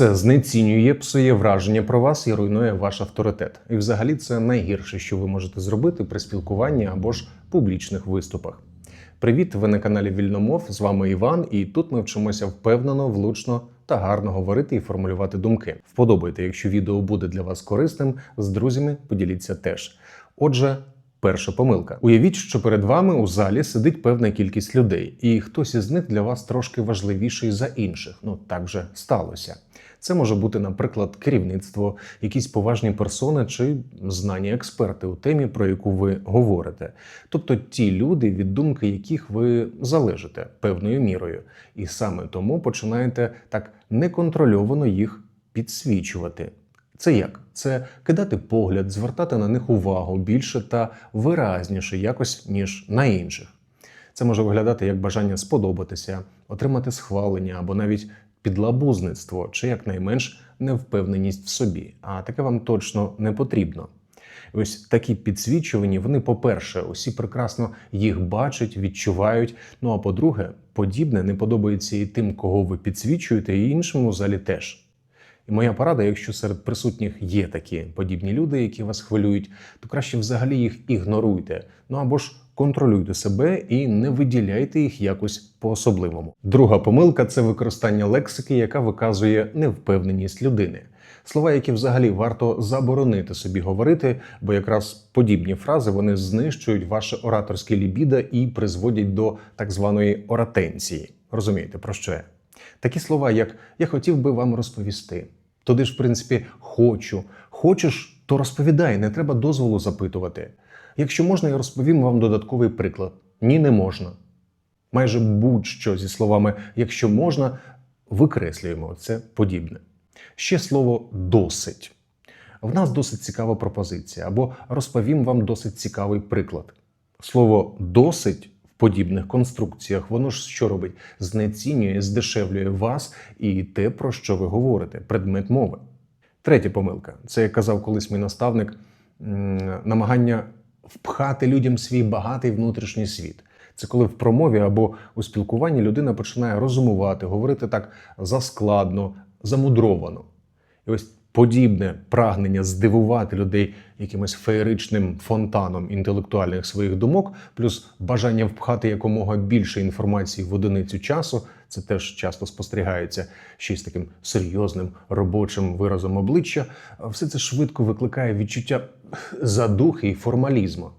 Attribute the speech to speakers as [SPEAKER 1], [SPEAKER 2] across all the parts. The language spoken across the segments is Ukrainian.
[SPEAKER 1] Це знецінює, псує враження про вас і руйнує ваш авторитет. І взагалі це найгірше, що ви можете зробити при спілкуванні або ж публічних виступах. Привіт, ви на каналі Вільномов. З вами Іван, і тут ми вчимося впевнено, влучно та гарно говорити і формулювати думки. Вподобайте, якщо відео буде для вас корисним, з друзями поділіться теж. Отже, перша помилка. Уявіть, що перед вами у залі сидить певна кількість людей, і хтось із них для вас трошки важливіший за інших. Ну так же сталося. Це може бути, наприклад, керівництво, якісь поважні персони чи знані експерти у темі, про яку ви говорите. Тобто ті люди, від думки яких ви залежите певною мірою, і саме тому починаєте так неконтрольовано їх підсвічувати. Це як? Це кидати погляд, звертати на них увагу більше та виразніше якось, ніж на інших. Це може виглядати як бажання сподобатися, отримати схвалення або навіть підлабузництво, чи якнайменш невпевненість в собі. А таке вам точно не потрібно. Ось такі підсвічування, вони, по-перше, усі прекрасно їх бачать, відчувають. Ну а по-друге, подібне не подобається і тим, кого ви підсвічуєте, і іншому залі теж. Моя порада, якщо серед присутніх є такі подібні люди, які вас хвилюють, то краще взагалі їх ігноруйте. Ну або ж контролюйте себе і не виділяйте їх якось по-особливому. Друга помилка це використання лексики, яка виказує невпевненість людини. Слова, які взагалі варто заборонити собі говорити, бо якраз подібні фрази вони знищують ваше ораторське лібідо і призводять до так званої оратенції. Розумієте, про що я? Такі слова, як я хотів би вам розповісти. Туди ж, в принципі, хочу. Хочеш, то розповідай, не треба дозволу запитувати. Якщо можна, я розповім вам додатковий приклад. Ні, не можна. Майже будь-що зі словами якщо можна, викреслюємо це подібне. Ще слово досить. В нас досить цікава пропозиція, або розповім вам досить цікавий приклад. Слово досить подібних конструкціях, воно ж що робить? Знецінює, здешевлює вас і те, про що ви говорите, предмет мови. Третя помилка це, як казав колись мій наставник, намагання впхати людям свій багатий внутрішній світ. Це коли в промові або у спілкуванні людина починає розумувати, говорити так заскладно, замудровано. І ось подібне прагнення здивувати людей якимось феєричним фонтаном інтелектуальних своїх думок, плюс бажання впхати якомога більше інформації в одиницю часу. Це теж часто спостерігається ще з таким серйозним робочим виразом обличчя. Все це швидко викликає відчуття задухи і формалізму.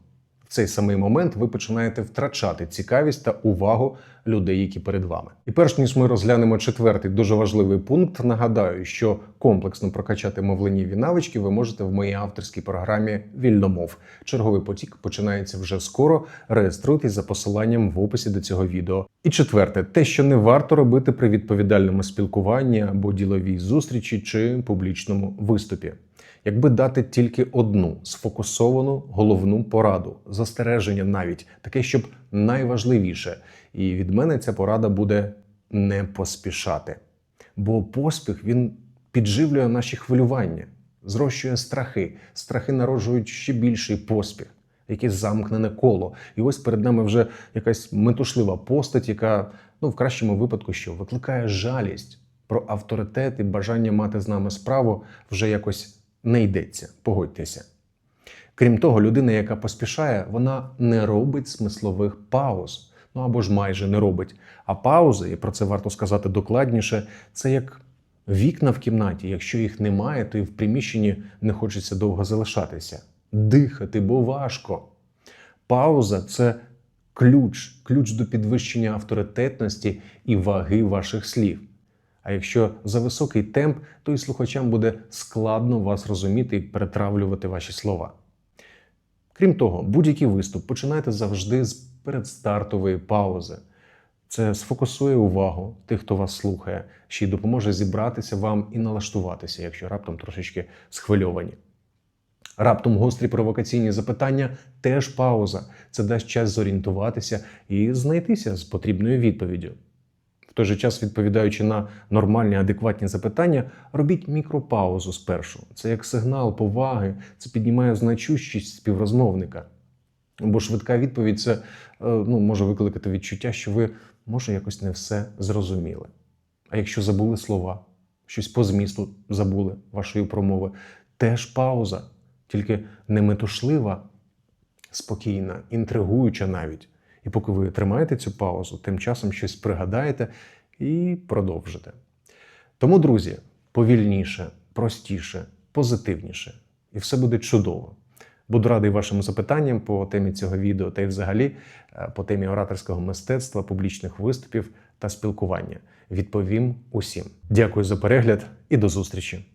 [SPEAKER 1] В цей самий момент ви починаєте втрачати цікавість та увагу людей, які перед вами. І перш ніж ми розглянемо четвертий дуже важливий пункт, нагадаю, що комплексно прокачати мовленнєві навички ви можете в моїй авторській програмі Вільномов. Черговий потік починається вже скоро. Реєструйтесь за посиланням в описі до цього відео. І четверте, те, що не варто робити при відповідальному спілкуванні або діловій зустрічі чи публічному виступі. Якби дати тільки одну сфокусовану головну пораду, застереження навіть таке, щоб найважливіше. І від мене ця порада буде не поспішати. Бо поспіх він підживлює наші хвилювання, зрощує страхи. Страхи народжують ще більший поспіх, якесь замкнене коло. І ось перед нами вже якась метушлива постать, яка ну в кращому випадку що викликає жалість про авторитет і бажання мати з нами справу вже якось не йдеться, погодьтеся. Крім того, людина, яка поспішає, вона не робить смислових пауз. Ну або ж майже не робить. А паузи, і про це варто сказати докладніше, це як вікна в кімнаті. Якщо їх немає, то і в приміщенні не хочеться довго залишатися. Дихати, бо важко. Пауза це ключ, ключ до підвищення авторитетності і ваги ваших слів. А якщо за високий темп, то і слухачам буде складно вас розуміти і перетравлювати ваші слова. Крім того, будь-який виступ починайте завжди з передстартової паузи. Це сфокусує увагу тих, хто вас слухає, ще й допоможе зібратися вам і налаштуватися, якщо раптом трошечки схвильовані. Раптом гострі провокаційні запитання теж пауза. Це дасть час зорієнтуватися і знайтися з потрібною відповіддю. В той же час, відповідаючи на нормальні, адекватні запитання, робіть мікропаузу спершу. Це як сигнал поваги, це піднімає значущість співрозмовника. Бо швидка відповідь це е, ну, може викликати відчуття, що ви може якось не все зрозуміли. А якщо забули слова, щось по змісту забули вашої промови. Теж пауза, тільки не метушлива, спокійна, інтригуюча навіть. І поки ви тримаєте цю паузу, тим часом щось пригадаєте і продовжите. Тому, друзі, повільніше, простіше, позитивніше, і все буде чудово. Буду радий вашим запитанням по темі цього відео та й взагалі е, по темі ораторського мистецтва, публічних виступів та спілкування. Відповім усім. Дякую за перегляд і до зустрічі!